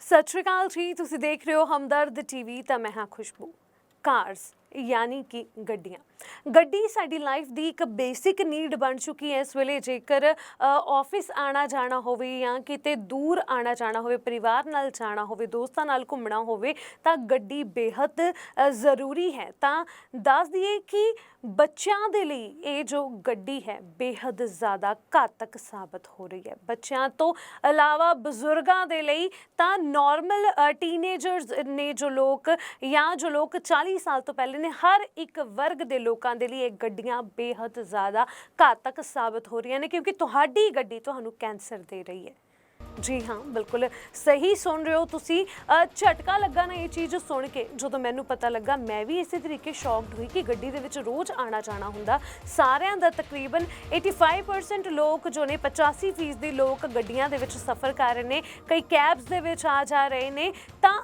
ਸਤਿ ਸ਼੍ਰੀ ਅਕਾਲ ਜੀ, ਤੁਸੀਂ ਦੇਖ ਰਹੇ ਹੋ ਹਮਦਰਦ ਟੀਵੀ ਤਾਂ ਮੈਂ ਹਾਂ ਖੁਸ਼ਬੂ। ਕਾਰਸ ਯਾਨੀ ਕਿ ਗੱਡੀਆਂ। ਗੱਡੀ ਸਾਡੀ ਲਾਈਫ ਦੀ ਇੱਕ ਬੇਸਿਕ ਨੀਡ ਬਣ ਚੁੱਕੀ ਹੈ ਇਸ ਵੇਲੇ। ਜੇਕਰ ਆਫਿਸ ਆਣਾ ਜਾਣਾ ਹੋਵੇ ਜਾਂ ਕਿਤੇ ਦੂਰ ਆਣਾ ਜਾਣਾ ਹੋਵੇ, ਪਰਿਵਾਰ ਨਾਲ ਜਾਣਾ ਹੋਵੇ, ਦੋਸਤਾਂ ਨਾਲ ਘੁੰਮਣਾ ਹੋਵੇ, ਤਾਂ ਗੱਡੀ ਬੇਹੱਦ ਜ਼ਰੂਰੀ ਹੈ। ਤਾਂ ਦੱਸ ਦਈਏ ਕਿ ਬੱਚਿਆਂ ਦੇ ਲਈ ਇਹ ਜੋ ਗੱਡੀ ਹੈ, ਬੇਹੱਦ ਜ਼ਿਆਦਾ ਘਾਤਕ ਸਾਬਤ ਹੋ ਰਹੀ ਹੈ। ਬੱਚਿਆਂ ਤੋਂ ਇਲਾਵਾ ਬਜ਼ੁਰਗਾਂ ਦੇ ਲਈ ਤਾਂ ਨਾਰਮਲ ਟੀਨੇਜਰਸ ਨੇ ਜੋ ਲੋਕ ਜਾਂ ਜੋ ਲੋਕ 40 ਸਾਲ ਤੋਂ ਪਹਿਲੇ ਨੇ ਹਰ ਇੱਕ ਵਰਗ ਦੇ ਲੋਕਾਂ ਦੇ ਲਈ ਇਹ ਗੱਡੀਆਂ ਬੇਹੱਦ ਜ਼ਿਆਦਾ ਘਾਤਕ ਸਾਬਤ ਹੋ ਰਹੀਆਂ ਨੇ ਕਿਉਂਕਿ ਤੁਹਾਡੀ ਗੱਡੀ ਤੁਹਾਨੂੰ ਕੈਂਸਰ ਦੇ ਰਹੀ ਹੈ। ਜੀ ਹਾਂ, ਬਿਲਕੁਲ ਸਹੀ ਸੁਣ ਰਹੇ ਹੋ ਤੁਸੀਂ। ਝਟਕਾ ਲੱਗਾ ਨਾ ਇਹ ਚੀਜ਼ ਸੁਣ ਕੇ। ਜਦੋਂ ਮੈਨੂੰ ਪਤਾ ਲੱਗਾ, ਮੈਂ ਵੀ ਇਸੇ ਤਰੀਕੇ ਸ਼ੌਕਡ ਹੋਈ ਕਿ ਗੱਡੀ ਦੇ ਵਿੱਚ ਰੋਜ਼ ਆਣਾ ਜਾਣਾ ਹੁੰਦਾ। ਸਾਰਿਆਂ ਦਾ ਤਕਰੀਬਨ 85% ਲੋਕ ਜੋ ਨੇ 85% ਦੇ ਲੋਕ ਗੱਡੀਆਂ ਦੇ ਵਿੱਚ ਸਫ਼ਰ ਕਰ ਰਹੇ ਨੇ। ਕਈ ਕੈਬਸ ਦੇ ਵਿੱਚ ਆ ਜਾ ਰਹੇ ਨੇ। ਤਾਂ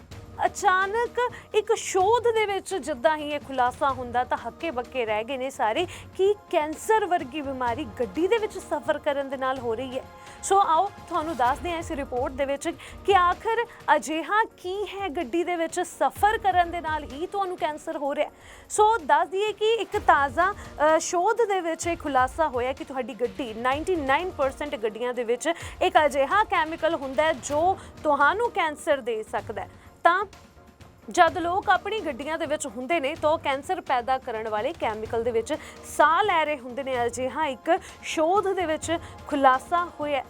ਅਚਾਨਕ ਇੱਕ ਸ਼ੋਧ ਦੇ ਵਿੱਚ ਜਿੱਦਾਂ ਹੀ ਇਹ ਖੁਲਾਸਾ ਹੁੰਦਾ ਤਾਂ ਹੱਕੇ ਬੱਕੇ ਰਹਿ ਗਏ ਨੇ ਸਾਰੇ ਕਿ ਕੈਂਸਰ ਵਰਗੀ ਬਿਮਾਰੀ ਗੱਡੀ ਦੇ ਵਿੱਚ ਸਫ਼ਰ ਕਰਨ ਦੇ ਨਾਲ ਹੋ ਰਹੀ ਹੈ। ਸੋ ਆਓ ਤੁਹਾਨੂੰ ਦੱਸਦੇ ਹਾਂ ਇਸ ਰਿਪੋਰਟ ਦੇ ਵਿੱਚ ਕਿ ਆਖਰ ਅਜਿਹਾ ਕੀ ਹੈ ਗੱਡੀ ਦੇ ਵਿੱਚ ਸਫ਼ਰ ਕਰਨ ਦੇ ਨਾਲ ਹੀ ਤੁਹਾਨੂੰ ਕੈਂਸਰ ਹੋ ਰਿਹਾ ਸੋ ਦੱਸ ਦਈਏ ਕਿ ਇੱਕ ਤਾਜ਼ਾ ਸ਼ੋਧ ਦੇ ਵਿੱਚ ਇਹ ਖੁਲਾਸਾ ਹੋਇਆ ਕਿ ਤੁਹਾਡੀ ਗੱਡੀ 99% ਗੱਡੀਆਂ ਦੇ ਵਿੱਚ ਇੱਕ ਅਜਿਹਾ ਕੈਮੀਕਲ ਹੁੰਦਾ ਹੈ ਜੋ ਤੁਹਾਨੂੰ ਕੈਂਸਰ ਦੇ ਸਕਦਾ ਹੈ। ਤਾਂ ਜਦ ਲੋਕ ਆਪਣੀ ਗੱਡੀਆਂ ਦੇ ਵਿੱਚ ਹੁੰਦੇ ਨੇ ਤਾਂ ਉਹ ਕੈਂਸਰ ਪੈਦਾ ਕਰਨ ਵਾਲੇ ਕੈਮੀਕਲ ਦੇ ਵਿੱਚ ਸਾਹ ਲੈ ਰਹੇ ਹੁੰਦੇ ਨੇ। ਅਜਿਹਾ ਇੱਕ ਸ਼ੋਧ ਦੇ ਵਿੱਚ ਖੁਲਾਸਾ ਹੋਇਆ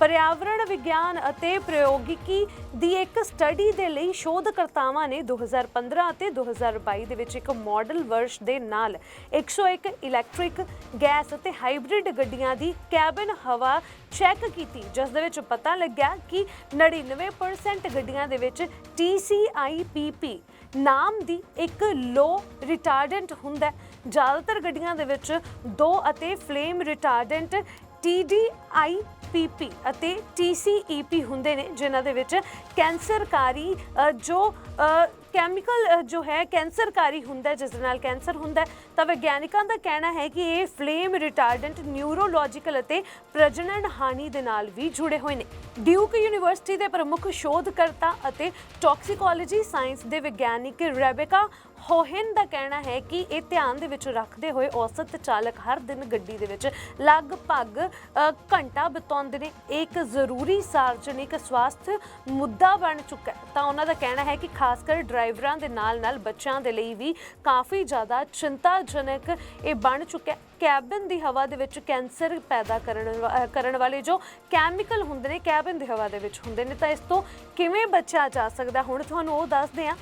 ਪਰਿਆਵਰਣ ਵਿਗਿਆਨ ਅਤੇ ਪ੍ਰਯੋਗਿਕੀ ਦੀ ਇੱਕ ਸਟੱਡੀ ਦੇ ਲਈ ਸ਼ੋਧਕਰਤਾਵਾਂ ਨੇ 2015 ਅਤੇ 2022 ਦੇ ਵਿੱਚ ਇੱਕ ਮਾਡਲ ਵਰਸ਼ ਦੇ ਨਾਲ 101 ਇਲੈਕਟ੍ਰਿਕ ਗੈਸ ਅਤੇ ਹਾਈਬ੍ਰਿਡ ਗੱਡੀਆਂ ਦੀ ਕੈਬਨ ਹਵਾ ਚੈੱਕ ਕੀਤੀ, ਜਿਸ ਦੇ ਵਿੱਚ ਪਤਾ ਲੱਗਿਆ ਕਿ 99% ਗੱਡੀਆਂ ਦੇ ਵਿੱਚ TCIPP ਨਾਮ ਦੀ ਇੱਕ ਲੋ ਰਿਟਾਰਡੈਂਟ ਹੁੰਦਾ ਜ਼ਿਆਦਾਤਰ ਗੱਡੀਆਂ ਦੇ ਵਿੱਚ ਦੋ ਅਤੇ ਫਲੇਮ ਰਿਟਾਰਡੈਂਟ TDIPP ਅਤੇ TCEP ਹੁੰਦੇ ਨੇ ਜਿਨ੍ਹਾਂ ਦੇ ਵਿੱਚ ਕੈਂਸਰਕਾਰੀ ਜੋ ਕੈਮੀਕਲ ਜੋ ਹੈ, ਕੈਂਸਰਕਾਰੀ ਹੁੰਦਾ ਜਿਸ ਦੇ ਨਾਲ ਕੈਂਸਰ ਹੁੰਦਾ ਤਾਂ ਵਿਗਿਆਨਿਕਾਂ ਦਾ ਕਹਿਣਾ ਹੈ ਕਿ ਇਹ ਫਲੇਮ ਰਿਟਾਰਡੈਂਟ ਨਿਊਰੋਲੋਜੀਕਲ ਅਤੇ ਪ੍ਰਜਨਨ ਹਾਨੀ ਦੇ ਨਾਲ ਵੀ ਜੁੜੇ ਹੋਏ ਨੇ। ਡਿਊਕ ਯੂਨੀਵਰਸਿਟੀ ਦੇ ਪ੍ਰਮੁੱਖ ਸ਼ੋਧਕਰਤਾ ਅਤੇ ਟੌਕਸੀਕੋਲੋਜੀ ਸਾਇੰਸ ਦੇ ਵਿਗਿਆਨਿਕ ਰੈਬੇਕਾ ਹੋਹਨ ਦਾ ਕਹਿਣਾ ਹੈ ਕਿ ਇਹ ਧਿਆਨ ਦੇ ਵਿੱਚ ਰੱਖਦੇ ਹੋਏ ਔਸਤ ਚਾਲਕ ਹਰ ਦਿਨ ਗੱਡੀ ਦੇ ਵਿੱਚ ਲਗਭਗ ਘੰਟਾ ਬਿਤਾਉਂਦੇ ਨੇ। ਇਹ ਇੱਕ ਜ਼ਰੂਰੀ ਸਾਰਵਜਨਿਕ ਸਵਾਸਥ ਮੁੱਦਾ ਬਣ ਚੁੱਕਾ ਤਾਂ ਉਹਨਾਂ ਦਾ ਕਹਿਣਾ ਹੈ ਕਿ ਖਾਸ ਕਰ ਡਰਾਈਵਰਾਂ ਦੇ ਨਾਲ-ਨਾਲ ਬੱਚਿਆਂ ਦੇ ਲਈ ਵੀ ਕਾਫੀ ਜ਼ਿਆਦਾ ਚਿੰਤਾਜਨਕ ਇਹ ਬਣ ਚੁੱਕਿਆ ਕੈਬਨ ਦੀ ਹਵਾ ਦੇ ਵਿੱਚ ਕੈਂਸਰ ਪੈਦਾ ਕਰਨ ਕਰਨ ਵਾਲੇ ਜੋ ਕੈਮੀਕਲ ਹੁੰਦੇ ਨੇ, ਕੈਬਨ ਦੀ ਹਵਾ ਦੇ ਵਿੱਚ ਹੁੰਦੇ ਨੇ, ਤਾਂ ਇਸ ਤੋਂ ਕਿਵੇਂ ਬਚਿਆ ਜਾ ਸਕਦਾ? ਹੁਣ ਤੁਹਾਨੂੰ ਉਹ ਦੱਸਦੇ ਹਾਂ।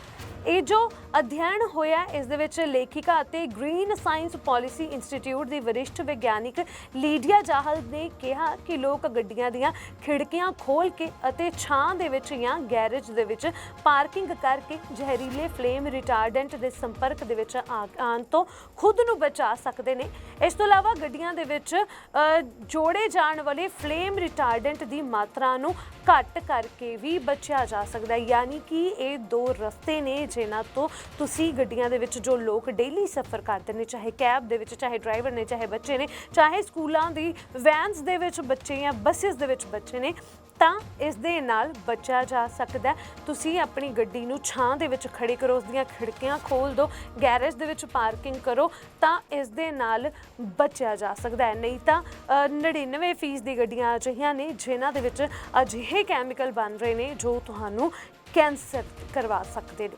ਇਹ ਜੋ ਅਧਿਐਨ ਹੋਇਆ, ਇਸ ਦੇ ਵਿੱਚ ਲੇਖਿਕਾ ਅਤੇ ਗ੍ਰੀਨ ਸਾਇੰਸ ਪਾਲਿਸੀ ਇੰਸਟੀਚਿਊਟ ਦੀ ਵਰਿਸ਼ਠ ਵਿਗਿਆਨਿਕ ਲੀਡੀਆ ਜਾਹਲ ਨੇ ਕਿਹਾ ਕਿ ਲੋਕ ਗੱਡੀਆਂ ਦੀਆਂ ਖਿੜਕੀਆਂ ਖੋਲ ਕੇ ਅਤੇ ਛਾਂ ਦੇ ਵਿੱਚ ਜਾਂ ਗੈਰੇਜ ਦੇ ਵਿੱਚ ਪਾਰਕਿੰਗ ਕਰਕੇ ਜ਼ਹਿਰੀਲੇ ਫਲੇਮ ਰਿਟਾਰਡੈਂਟ ਦੇ ਸੰਪਰਕ ਦੇ ਵਿੱਚ ਆਉਣ ਤੋਂ ਖੁਦ ਨੂੰ ਬਚਾ ਸਕਦੇ ਨੇ। ਇਸ ਤੋਂ ਇਲਾਵਾ ਗੱਡੀਆਂ ਦੇ ਵਿੱਚ ਜੋੜੇ ਜਾਣ ਵਾਲੇ ਫਲੇਮ ਰਿਟਾਰਡੈਂਟ ਦੀ ਮਾਤਰਾ ਨੂੰ ਘੱਟ ਕਰਕੇ ਵੀ ਬਚਿਆ ਜਾ ਸਕਦਾ ਹੈ। ਯਾਨੀ ਕਿ ਇਹ ਦੋ ਰਸਤੇ ਨੇ ਜਿਨ੍ਹਾਂ ਤੋਂ ਤੁਸੀਂ ਗੱਡੀਆਂ ਦੇ ਵਿੱਚ ਜੋ ਲੋਕ ਡੇਲੀ ਸਫ਼ਰ ਕਰਦੇ ਨੇ, ਚਾਹੇ ਕੈਬ ਦੇ ਵਿੱਚ, ਚਾਹੇ ਡਰਾਈਵਰ ਨੇ, ਚਾਹੇ ਬੱਚੇ ਨੇ, ਚਾਹੇ ਸਕੂਲਾਂ ਦੀ ਵੈਨਸ ਦੇ ਵਿੱਚ ਬੱਚੇ ਜਾਂ ਬੱਸਿਸ ਦੇ ਵਿੱਚ ਬੱਚੇ ਨੇ, ਤਾਂ ਇਸ ਦੇ ਨਾਲ ਬਚਿਆ ਜਾ ਸਕਦਾ ਤੁਸੀਂ ਆਪਣੀ ਗੱਡੀ ਨੂੰ ਛਾਂ ਦੇ ਵਿੱਚ ਖੜੀ ਕਰੋ, ਉਸ ਦੀਆਂ ਖਿੜਕੀਆਂ ਖੋਲ ਦਿਓ ਗੈਰੇਜ ਦੇ ਵਿੱਚ ਪਾਰਕਿੰਗ ਕਰੋ, ਤਾਂ ਇਸ ਦੇ ਨਾਲ ਬਚਿਆ ਜਾ ਸਕਦਾ ਹੈ। ਨਹੀਂ ਤਾਂ ਅ, 99% ਦੀ ਗੱਡੀਆਂ ਅਜਿਹੀਆਂ ਨੇ ਜਿਨ੍ਹਾਂ ਦੇ ਵਿੱਚ ਅਜਿਹੇ ਕੈਮੀਕਲ ਬਣ ਰਹੇ ਨੇ ਜੋ ਤੁਹਾਨੂੰ ਕੈਂਸਰ ਕਰਵਾ ਸਕਦੇ ਨੇ।